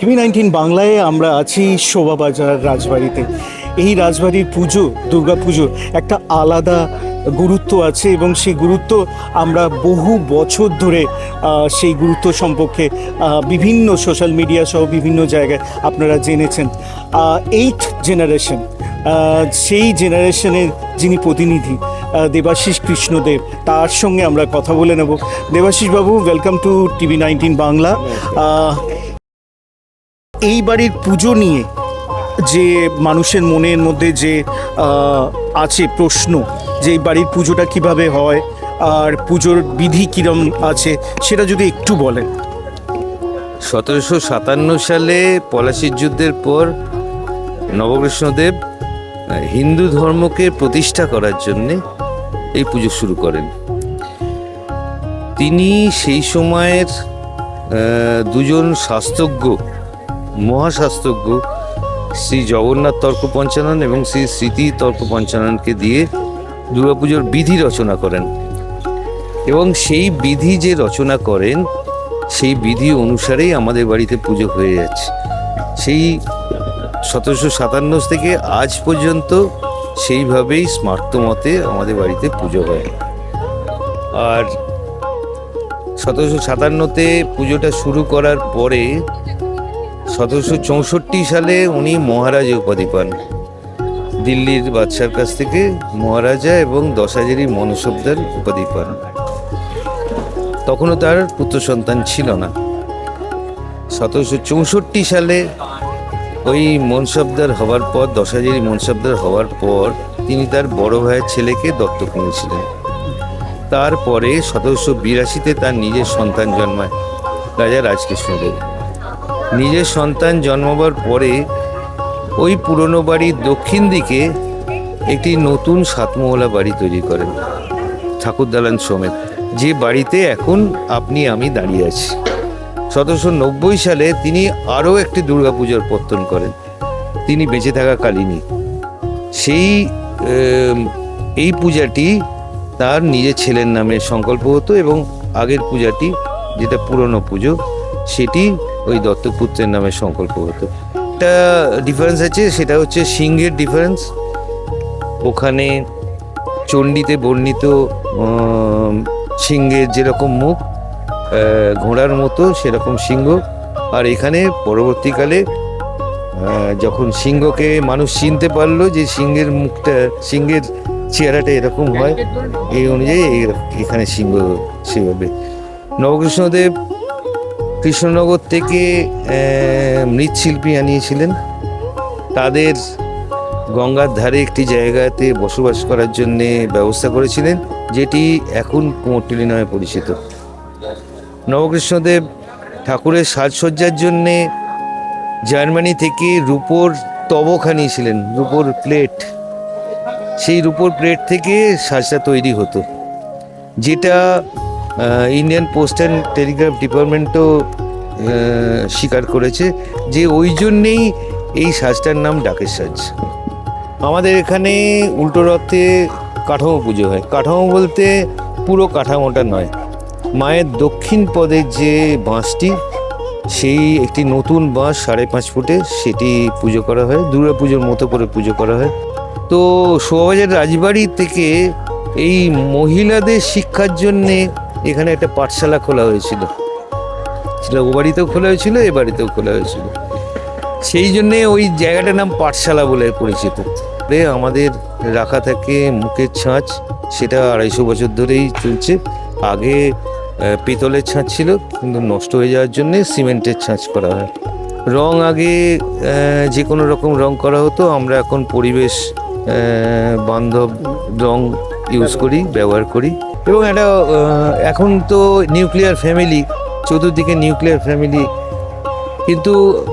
TV nineteen বাংলায় আমরা আছি শোভাবাজার রাজবাড়িতে। এই রাজবাড়ির পুজো, দুর্গা পুজোর একটা আলাদা গুরুত্ব আছে এবং সেই গুরুত্ব আমরা বহু বছর ধরে সেই গুরুত্ব সম্পর্কে বিভিন্ন সোশ্যাল মিডিয়া সহ বিভিন্ন জায়গায় আপনারা জেনেছেন। এইট জেনারেশন সেই জেনারেশনের যিনি প্রতিনিধি দেবাশিস কৃষ্ণদেব, তার সঙ্গে আমরা কথা বলে নেব। Debashis babu welcome to TV nineteen Bangla. এই বাড়ির পুজো নিয়ে যে মানুষের মনের মধ্যে যে আছে প্রশ্ন যে এই বাড়ির পুজোটা কীভাবে হয় আর পুজোর বিধি কিরম আছে সেটা যদি একটু বলেন। সতেরোশো সাতান্ন সালে পলাশির যুদ্ধের পর নবকৃষ্ণদেব হিন্দু ধর্মকে প্রতিষ্ঠা করার জন্যে এই পুজো শুরু করেন। তিনি সেই সময়ের দুজন শাস্ত্রজ্ঞ মহাশাস্ত্রজ্ঞ শ্রী জগন্নাথ তর্ক পঞ্চানন এবং শ্রী স্মৃতি তর্ক পঞ্চাননকে দিয়ে দুর্গাপুজোর বিধি রচনা করেন। এবং সেই বিধি যে রচনা করেন, সেই বিধি অনুসারেই আমাদের বাড়িতে পুজো হয়ে যাচ্ছে। সেই সতেরোশো সাতান্ন থেকে আজ পর্যন্ত সেইভাবেই স্মার্ত মতে আমাদের বাড়িতে পুজো হয়। আর সতেরোশো সাতান্নতে পুজোটা শুরু করার পরে সতেরোশো চৌষট্টি সালে উনি মহারাজ উপাধি পান। দিল্লির বাদশার কাছ থেকে মহারাজা এবং দশ হাজারি মনসবদার উপাধি পান। তখনও তার পুত্র সন্তান ছিল না। সতেরোশো চৌষট্টি সালে ওই মনসবদার হওয়ার পর দশ হাজারি মনসবদার হওয়ার পর তিনি তার বড় ভাইয়ের ছেলেকে দত্তক নিয়েছিলেন। তারপরে সতেরোশো বিরাশিতে তার নিজের সন্তান জন্মায়, রাজা রাজকৃষ্ণদেব। নিজের সন্তান জন্মাবার পরে ওই পুরনো বাড়ির দক্ষিণ দিকে একটি নতুন সাতমহলা বাড়ি তৈরি করেন ঠাকুর দালান সমেত। যে বাড়িতে এখন আপনি, আমি দাঁড়িয়ে আছি। সতেরোশো নব্বই সালে তিনি আরও একটি দুর্গাপূজার পত্তন করেন। তিনি বেঁচে থাকা কালিনী সেই এই পূজাটি তার নিজের ছেলের নামে সংকল্প হতো এবং আগের পূজাটি, যেটা পুরনো পুজো সেটি ওই দত্তপুত্রের নামে সংকল্প হতো। একটা ডিফারেন্স আছে, সেটা হচ্ছে সিংহের ডিফারেন্স ওখানে চণ্ডীতে বর্ণিত সিংহের যেরকম মুখ ঘোড়ার মতো সেরকম সিংহ। আর এখানে পরবর্তীকালে যখন সিংহকে মানুষ চিনতে পারল যে সিংহের মুখটা, সিংহের চেহারাটা এরকম হয়, এই অনুযায়ী এখানে সিংহ সেভাবে। নবকৃষ্ণদেব কৃষ্ণনগর থেকে মৃৎশিল্পী আনিয়েছিলেন। তাদের গঙ্গার ধারে একটি জায়গাতে বসবাস করার জন্যে ব্যবস্থা করেছিলেন, যেটি এখন কুমোরটুলি নামে পরিচিত। নবকৃষ্ণদেব ঠাকুরের সাজসজ্জার জন্যে জার্মানি থেকে রূপোর তবক আনিয়েছিলেন, রূপোর প্লেট। সেই রূপোর প্লেট থেকে সাজটা তৈরি হতো, যেটা ইন্ডিয়ান পোস্ট অ্যান্ড টেলিগ্রাফ ডিপার্টমেন্টও স্বীকার করেছে যে ওই জন্যেই এই সাজটার নাম ডাকের সাজ। আমাদের এখানে উল্টো রথে কাঠামো পুজো হয়। কাঠামো বলতে পুরো কাঠামোটা নয়। মায়ের দক্ষিণ পদে যে বাঁশটি, সেই একটি নতুন বাঁশ সাড়ে পাঁচ ফুটে সেটি পুজো করা হয়। দুর্গা পুজোর মতো করে পুজো করা হয়। তো শোভাবাজার রাজবাড়ি থেকে এই মহিলাদের শিক্ষার জন্যে এখানে একটা পাঠশালা খোলা হয়েছিল। সেটা ও বাড়িতেও খোলা হয়েছিল, এ বাড়িতেও খোলা হয়েছিল। সেই জন্যে ওই জায়গাটার নাম পাঠশালা বলে পরিচিত। আমাদের রাখা থাকে মুখের ছাঁচ, সেটা আড়াইশো বছর ধরেই চলছে। আগে পিতলের ছাঁচ ছিল, কিন্তু নষ্ট হয়ে যাওয়ার জন্যে সিমেন্টের ছাঁচ করা হয়। রং আগে যে কোনো রকম রং করা হতো, আমরা এখন পরিবেশ বান্ধব রং ইউজ করি, ব্যবহার করি। এবং একটা এখন তো নিউক্লিয়ার ফ্যামিলি চতুর্দিকে নিউক্লিয়ার ফ্যামিলি কিন্তু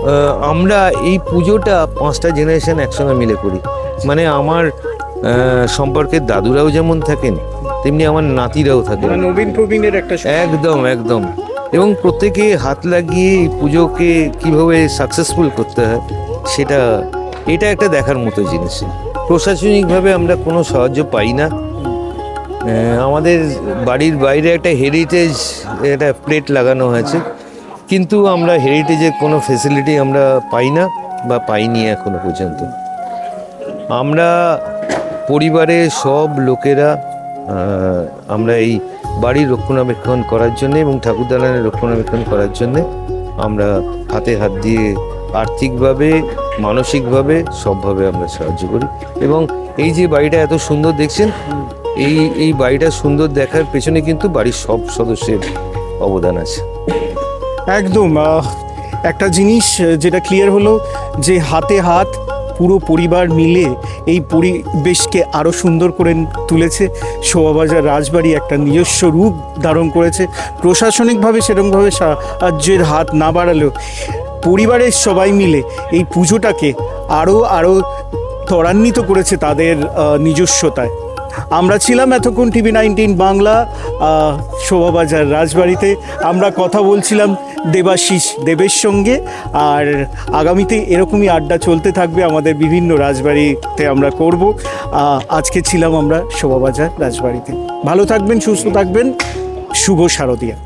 আমরা এই পুজোটা পাঁচটা জেনারেশন একসঙ্গে মিলে করি। মানে আমার আহ, সম্পর্কের দাদুরাও যেমন থাকেন তেমনি আমার নাতিরাও থাকেন। নবীন প্রবীণের একটা একদম একদম। এবং প্রত্যেকে হাত লাগিয়ে পুজোকে কীভাবে সাকসেসফুল করতে হয় সেটা এটা একটা দেখার মতো জিনিস। প্রশাসনিকভাবে আমরা কোনো সাহায্য পাই না। আমাদের বাড়ির বাইরে একটা হেরিটেজ একটা প্লেট লাগানো হয়েছে কিন্তু আমরা হেরিটেজের কোনো ফেসিলিটি আমরা পাই না বা পাইনি এখনও পর্যন্ত। আমরা পরিবারের সব লোকেরা আমরা এই বাড়ির রক্ষণাবেক্ষণ করার জন্যে এবং ঠাকুর দালানের রক্ষণাবেক্ষণ করার জন্যে আমরা হাতে হাত দিয়ে আর্থিকভাবে, মানসিকভাবে সবভাবে আমরা সাহায্য করি। এবং এই যে বাড়িটা এত সুন্দর দেখছেন এই এই বাড়িটা সুন্দর দেখার পেছনে কিন্তু বাড়ির সব সদস্যের অবদান আছে। একদম একটা জিনিস যেটা ক্লিয়ার হলো যে হাতে হাত পুরো পরিবার মিলে এই পরিবেশকে আরও সুন্দর করে তুলেছে। শোভাবাজার রাজবাড়ি একটা নিজস্ব রূপ ধারণ করেছে। প্রশাসনিকভাবে সেরকমভাবে সাহায্যের হাত না বাড়ালেও পরিবারের সবাই মিলে এই পুজোটাকে আরও আরও ত্বরান্বিত করেছে তাদের নিজস্বতায়। আমরা ছিলাম এতক্ষণ টিভি নাইনটিন বাংলা শোভাবাজার রাজবাড়িতে। আমরা কথা বলছিলাম দেবাশিস দেবের সঙ্গে, আর আগামীতে এরকমই আড্ডা চলতে থাকবে আমাদের বিভিন্ন রাজবাড়িতে আমরা করব। আজকে ছিলাম আমরা শোভাবাজার রাজবাড়িতে। ভালো থাকবেন, সুস্থ থাকবেন। শুভ শারদিয়া।